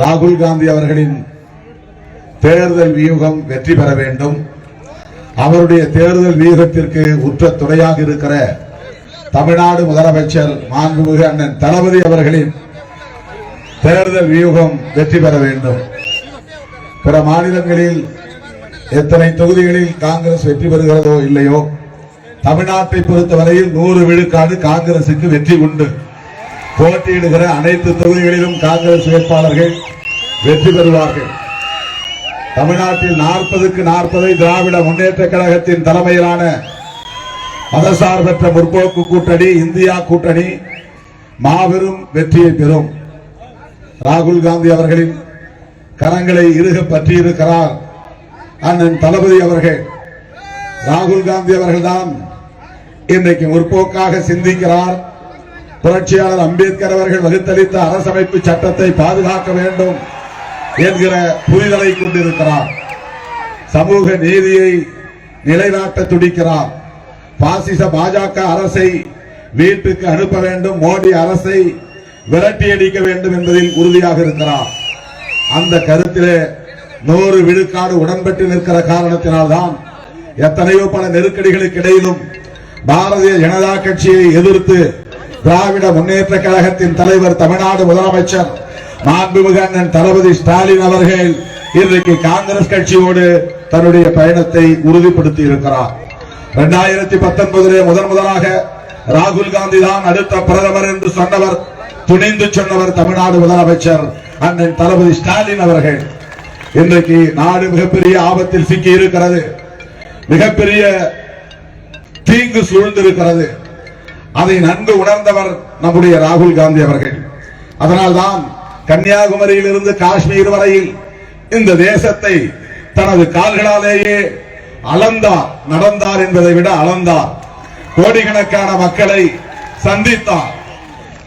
ராகுல் காந்தி அவர்களின் தேர்தல் வியூகம் வெற்றி பெற வேண்டும். அவருடைய தேர்தல் வியூகத்திற்கு உற்ற துணையாக இருக்கிற தமிழ்நாடு முதலமைச்சர் மாண்புமிகு அண்ணன் தளபதி அவர்களின் தேர்தல் வியூகம் வெற்றி பெற வேண்டும். பிற மாநிலங்களில் எத்தனை தொகுதிகளில் காங்கிரஸ் வெற்றி பெறுகிறதோ இல்லையோ தமிழ்நாட்டை பொறுத்தவரையில் நூறு விழுக்காடு காங்கிரசுக்கு வெற்றி உண்டு. போட்டியிடுகிற அனைத்து தொகுதிகளிலும் காங்கிரஸ் வேட்பாளர்கள் வெற்றி பெறுவார்கள். தமிழ்நாட்டில் நாற்பதுக்கு நாற்பதை திராவிட முன்னேற்ற கழகத்தின் தலைமையிலான மதசார்பற்ற முற்போக்கு கூட்டணி இந்தியா கூட்டணி மாபெரும் வெற்றியை பெறும். ராகுல் காந்தி அவர்களின் கரங்களை இறுக பற்றியிருக்கிறார் அண்ணன் தளபதி அவர்கள். ராகுல் காந்தி அவர்கள்தான் இன்றைக்கு முற்போக்காக சிந்திக்கிறார். புரட்சியாளர் அம்பேத்கர் அவர்கள் வகுத்தளித்த அரசமைப்பு சட்டத்தை பாதுகாக்க வேண்டும் என்கிற புரிதலை கொண்டிருக்கிறார். சமூக நீதியை நிலைநாட்ட துடிக்கிறார். பாசிச பாஜக அரசை வீட்டுக்கு அனுப்ப வேண்டும் மோடி அரசை விரட்டியடிக்க வேண்டும் என்பதில் உறுதியாக இருக்கிறார். அந்த கருத்திலே நூறு விழுக்காடு உடன்பட்டு நிற்கிற காரணத்தினால்தான் எத்தனையோ பல நெருக்கடிகளுக்கு இடையிலும் பாரதிய ஜனதா கட்சியை எதிர்த்து திராவிட முன்னேற்ற கழகத்தின் தலைவர் தமிழ்நாடு முதலமைச்சர் மாண்புமிகு அண்ணன் தளபதி ஸ்டாலின் அவர்கள் இன்றைக்கு காங்கிரஸ் கட்சியோடு தன்னுடைய பயணத்தை உறுதிப்படுத்தி இருக்கிறார் இரண்டாயிரத்தி பத்தொன்பதிலே முதன் முதலாக ராகுல் காந்தி தான் அடுத்த பிரதமர் என்று சொன்னவர் துணிந்து சொன்னவர் தமிழ்நாடு முதலமைச்சர் அண்ணன் தளபதி ஸ்டாலின் அவர்கள். இன்றைக்கு நாடு மிகப்பெரிய ஆபத்தில் சிக்கி இருக்கிறது மிகப்பெரிய தீங்கு சூழ்ந்திருக்கிறது. அதை நன்கு உணர்ந்தவர் நம்முடைய ராகுல் காந்தி அவர்கள். அதனால்தான் கன்னியாகுமரியிலிருந்து காஷ்மீர் வரையில் இந்த தேசத்தை தனது கால்களாலேயே அளந்தார் நடந்தார் என்பதை விட அளந்தார் கோடிக்கணக்கான மக்களை சந்தித்தார்.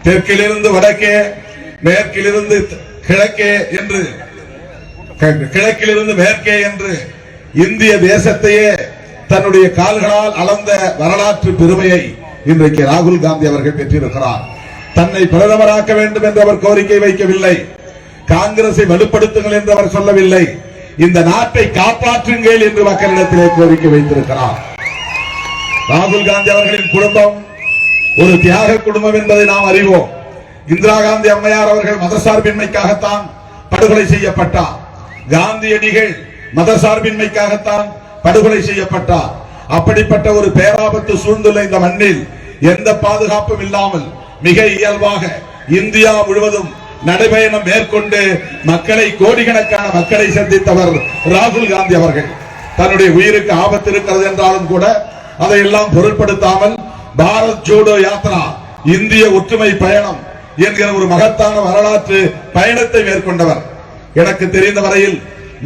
தெற்கிலிருந்து வடக்கே மேற்கிலிருந்து கிழக்கே என்று கிழக்கிலிருந்து மேற்கே என்று இந்திய தேசத்தையே தன்னுடைய கால்களால் அளந்த வரலாற்று பெருமையை இன்றைக்கு ராகுல் காந்தி அவர்கள் பெற்றிருக்கிறார். தன்னை பிரதமராக்க வேண்டும் என்று அவர் கோரிக்கை வைக்கவில்லை. காங்கிரஸை வலுப்படுத்துங்கள் என்று அவர் சொல்லவில்லை. இந்த நாட்டை காப்பாற்றுங்கள் என்று மக்களிடத்திலே கோரிக்கை வைத்திருக்கிறார். ராகுல் காந்தி அவர்களின் குடும்பம் ஒரு தியாக குடும்பம் என்பதை நாம் அறிவோம். இந்திரா காந்தி அம்மையார் அவர்கள் மதசார்பின்மைக்காகத்தான் படுகொலை செய்யப்பட்டார். காந்தியடிகள் மதசார்பின்மைக்காகத்தான் படுகொலை செய்யப்பட்டார். அப்படிப்பட்ட ஒரு பேராபத்து சூழ்ந்துள்ள இந்த மண்ணில் எந்த பாதுகாப்பும் இல்லாமல் மிக இயல்பாக இந்தியா முழுவதும் நடைபயணம் மேற்கொண்டு மக்களை கோடிக்கணக்கான மக்களை சந்தித்தவர் ராகுல் காந்தி அவர்கள். தன்னுடைய உயிருக்கு ஆபத்து இருக்கிறது என்றாலும் கூட அதையெல்லாம் பொருட்படுத்தாமல் பாரத் ஜோடோ யாத்ரா இந்திய ஒற்றுமை பயணம் என்கிற ஒரு மகத்தான வரலாற்று பயணத்தை மேற்கொண்டவர். எனக்கு தெரிந்த வரையில்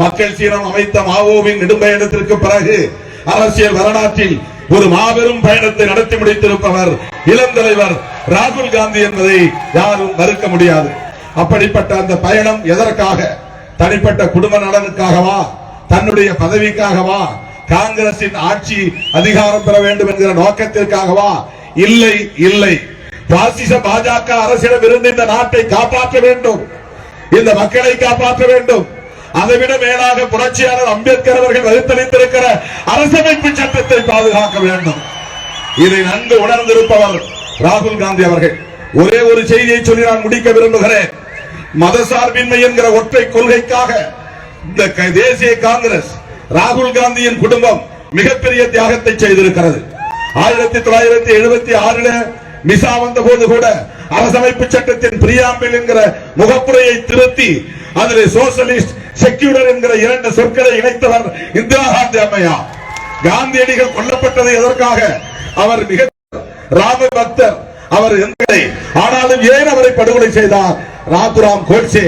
மக்கள் சீனம் அமைத்த மாவோவின் நெடும்பயணத்திற்கு பிறகு அரசியல் வரலாற்றில் ஒரு மாபெரும் பயணத்தை நடத்தி முடித்திருப்பவர் இளம் தலைவர் ராகுல் காந்தி என்பதை யாரும் மறுக்க முடியாது. அப்படிப்பட்ட அந்த பயணம் எதற்காக? தனிப்பட்ட குடும்ப நலனுக்காகவா? தன்னுடைய பதவிக்காகவா? காங்கிரசின் ஆட்சி அதிகாரம் பெற வேண்டும் என்கிற நோக்கத்திற்காகவா? இல்லை இல்லை. பாசிச பாஜக அரசிடம் இருந்து இந்த நாட்டை காப்பாற்ற வேண்டும். இந்த மக்களை காப்பாற்ற வேண்டும். அதைவிட மேலாக புரட்சியாளர் அம்பேத்கர் அவர்கள் வகுத்தளித்திருக்கிற அரசமைப்பு சட்டத்தை பாதுகாக்க வேண்டும். இதை நன்கு உணர்ந்திருப்பவர் ராகுல் காந்தி அவர்கள். ஒரே ஒரு செய்தியை சொல்லி நான் முடிக்க விரும்புகிறேன். மதசார்பின்மை என்கிற ஒற்றை கொள்கைக்காக இந்த தேசிய காங்கிரஸ் ராகுல் காந்தியின் குடும்பம் மிகப்பெரிய தியாகத்தை செய்திருக்கிறது. ஆயிரத்தி தொள்ளாயிரத்தி எழுபத்தி ஆறுல மிசா வந்த போது கூட அரசமைப்பு சட்டத்தின் பிரியாம்பில் என்கிற முகப்புரையை திருத்தி அதில் சோசலிஸ்ட் செக்யூலர் என்கிற இரண்டு சொற்களை இணைத்தவர் இந்திரா காந்தி அம்மையா. காந்தியடிகள் கொல்லப்பட்டது எதற்காக? அவர் மிக ராம பக்தர். அவர் ஆனாலும் ஏன் அவரை படுகொலை செய்தார்? ராத்துராம் கோட்சே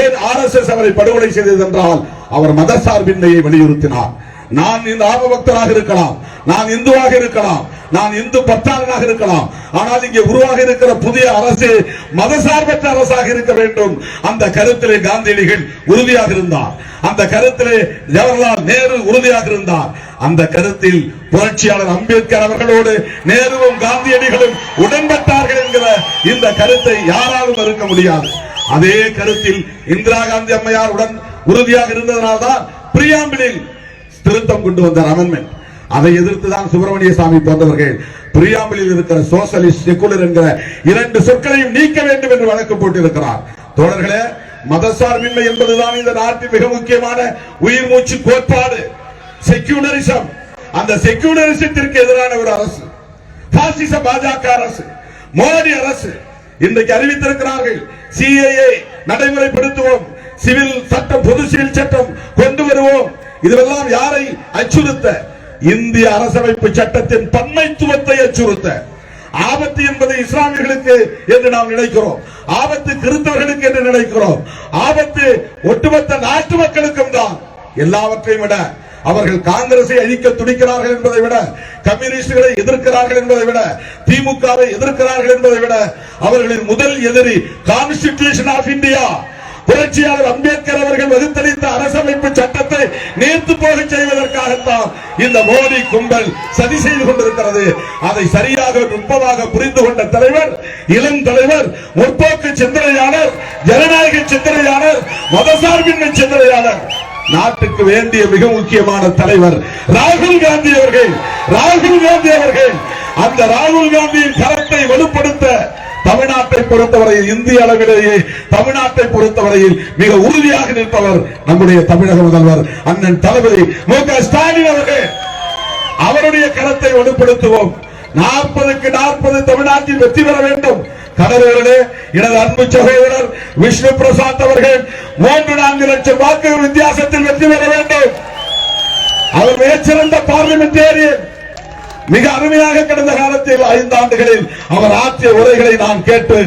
ஏன் ஆர் எஸ் எஸ் அவரை படுகொலை செய்தது என்றால் அவர் மத சார்பின்மையை வலியுறுத்தினார். நான் இந்த ஆபபக்தராக இருக்கலாம். நான் இந்துவாக இருக்கலாம். நான் இந்து பத்தாளனாக இருக்கலாம். ஆனால் இங்கே உருவாக இருக்கிற புதிய அரசு மதசார்பற்ற அரசாக இருக்க வேண்டும். அந்த கருத்திலே காந்தியடிகள் உறுதியாக இருந்தார். அந்த கருத்திலே ஜவஹர்லால் நேரு உறுதியாக இருந்தார். அந்த கருத்தில் புரட்சியாளர் அம்பேத்கர் அவர்களோடு நேருவும் காந்தியடிகளும் உடன்பட்டார்கள் என்கிற இந்த கருத்தை யாராலும் மறுக்க முடியாது. அதே கருத்தில் இந்திரா காந்தி அம்மையார் உடன் உறுதியாக இருந்ததனால்தான் பிரியாம்பிளில் திருத்தம் கொண்டு வந்தார் அமெண்ட்மெண்ட் அதை எதிர்த்து தான் சுப்பிரமணிய சாமி போன்றவர்கள் பிரியாமலில் இருக்கிற சோசலிஸ்ட் செக்குலர் என்கிற இரண்டு சொற்களையும் நீக்க வேண்டும் என்று வழக்கு போட்டிருக்கிறார். தோழர்களே மதசார்பின்மை என்பதுதான் இந்த நாட்டின் மிக முக்கியமான உயிர் மூச்சு கோட்பாடு. செக்யூலரிசம் அந்த செக்யூலரிசத்திற்கு எதிரான ஒரு அரசு. பாசிச பாஜக அரசு. மோடி அரசு. இன்றைக்கு அறிவித்திருக்கிறார்கள் சிஏஏ நடைமுறைப்படுத்துவோம். சிவில் சட்டம் பொது சிவில் சட்டம் கொண்டு வருவோம். இதுவெல்லாம் யாரை அச்சுறுத்த? இந்திய அரசமைப்பு சட்டத்தின் தன்மைத்துவத்தை அச்சுறுத்த ஆபத்து என்பது இஸ்லாமியர்களுக்கு என்று நாம் நினைக்கிறோம். ஆபத்து கிறிஸ்தவர்களுக்கு என்று நினைக்கிறோம். ஆபத்து ஒட்டுமொத்த நாட்டு மக்களுக்கும் தான். எல்லாவற்றையும் விட அவர்கள் காங்கிரஸை அழிக்க துடிக்கிறார்கள் என்பதை விட கம்யூனிஸ்டுகளை எதிர்க்கிறார்கள் என்பதை விட திமுகவை எதிர்க்கிறார்கள் என்பதை விட அவர்களின் முதல் எதிரி கான்ஸ்டிடியூஷன் ஆஃப் இந்தியா புரட்சியாளர் அம்பேத்கர் அவர்கள் வகுத்தளித்த அரசமைப்பு சட்டத்தை நேர்த்து போக செய்வதற்காகத்தான் இந்த மோடி கும்பல் சதி செய்து கொண்டிருக்கிறது. அதை சரியாக நுட்பமாக புரிந்து கொண்ட தலைவர் இளம் தலைவர் முற்போக்கு சிந்தனையாளர் ஜனநாயக சிந்தனையாளர் மதசார்பின்மை சிந்தனையாளர் நாட்டுக்கு வேண்டிய மிக முக்கியமான தலைவர் ராகுல் காந்தி அவர்கள். ராகுல் காந்தி அவர்கள் அந்த ராகுல் காந்தியின் கரத்தை வலுப்படுத்த தமிழ்நாட்டை பொறுத்தவரையில் இந்திய அளவிலேயே தமிழ்நாட்டை பொறுத்தவரையில் மிக உறுதியாக நிற்பவர் நம்முடைய தமிழக முதல்வர் அண்ணன் தளபதி மு க ஸ்டாலின் அவர்கள். அவருடைய கரத்தை வலுப்படுத்துவோம் நாற்பதுக்கு நாற்பது தமிழ்நாட்டில் வெற்றி பெற வேண்டும். கடலூரிலே எனது அன்பு சகோதரர் விஷ்ணு பிரசாத் அவர்கள் மூன்று நான்கு லட்சம் வாக்குகள் வித்தியாசத்தில் வெற்றி பெற வேண்டும். அவர் மிகச்சிறந்த பார்லிமெண்டேரியன். மிக அருமையாக கடந்த காலத்தில் ஐந்து ஆண்டுகளில் அவர் ஆற்றிய உரைகளை நான் கேட்டு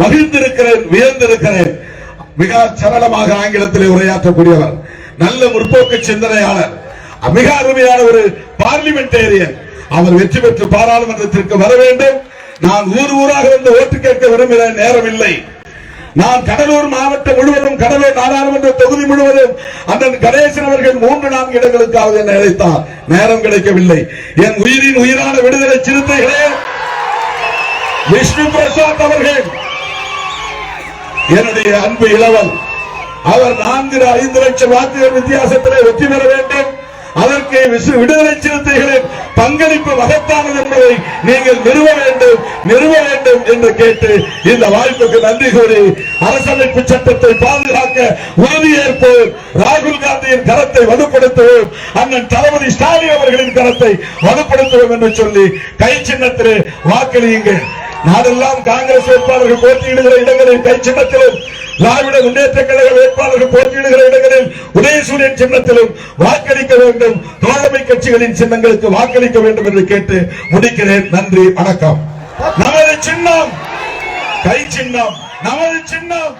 மகிழ்ந்திருக்கிறேன் வியந்திருக்கிறேன். மிக சரளமாக ஆங்கிலத்திலே உரையாற்றக்கூடியவர் நல்ல முற்போக்கு சிந்தனையாளர் மிக அருமையான ஒரு பார்லிமெண்டேரியன். அவர் வெற்றி பெற்று பாராளுமன்றத்திற்கு வர வேண்டும். நான் ஊர் ஊராக வந்து ஓட்டு கேட்க விரும்புகிறேன் நேரம் இல்லை நான் கடலூர் மாவட்டம் முழுவதும் கடலூர் நாடாளுமன்ற தொகுதி முழுவதும் அண்ணன் கணேசன் அவர்கள் மூன்று நான்கு இடங்களுக்காவது என்னை அழைத்தார். நேரம் கிடைக்கவில்லை. என் உயிரின் உயிரான விடுதலை சிறுத்தைகளே விஷ்ணு பிரசாத் அவர்கள் என்னுடைய அன்பு இளவல் அவர் நான்கு ஐந்து லட்சம் வாக்குகள் வித்தியாசத்திலே வெற்றி பெற வேண்டும். அதற்கு விசு- விடுதலை சிறுத்தைகளின் பங்களிப்பு மகத்தானது என்பதை நீங்கள் நிறுவ வேண்டும் நிறுவ வேண்டும் என்று கேட்டு இந்த வாய்ப்புக்கு நன்றி கூறி அரசமைப்பு சட்டத்தை பாதுகாக்க உறுதியேற்போம் ராகுல் காந்தியின் கரத்தை வலுப்படுத்துவோம் அண்ணன் தளபதி ஸ்டாலின் அவர்களின் கரத்தை வலுப்படுத்துவோம் என்று சொல்லி கை சின்னத்திலே வாக்களியுங்கள். நாடெல்லாம் காங்கிரஸ் வேட்பாளர்கள் போட்டியிடுகிற இடங்களில் கை சின்னத்திலும் திராவிட முன்னேற்ற கழக வேட்பாளர்கள் போட்டியிடுகிற இடங்களில் உதயசூரியன் சின்னத்திலும் வாக்களிக்க வேண்டும். தோழமை கட்சிகளின் சின்னங்களுக்கு வாக்களிக்க வேண்டும் என்று கேட்டு முடிக்கிறேன். நன்றி வணக்கம். நமது சின்னம் கை சின்னம் நமது சின்னம்.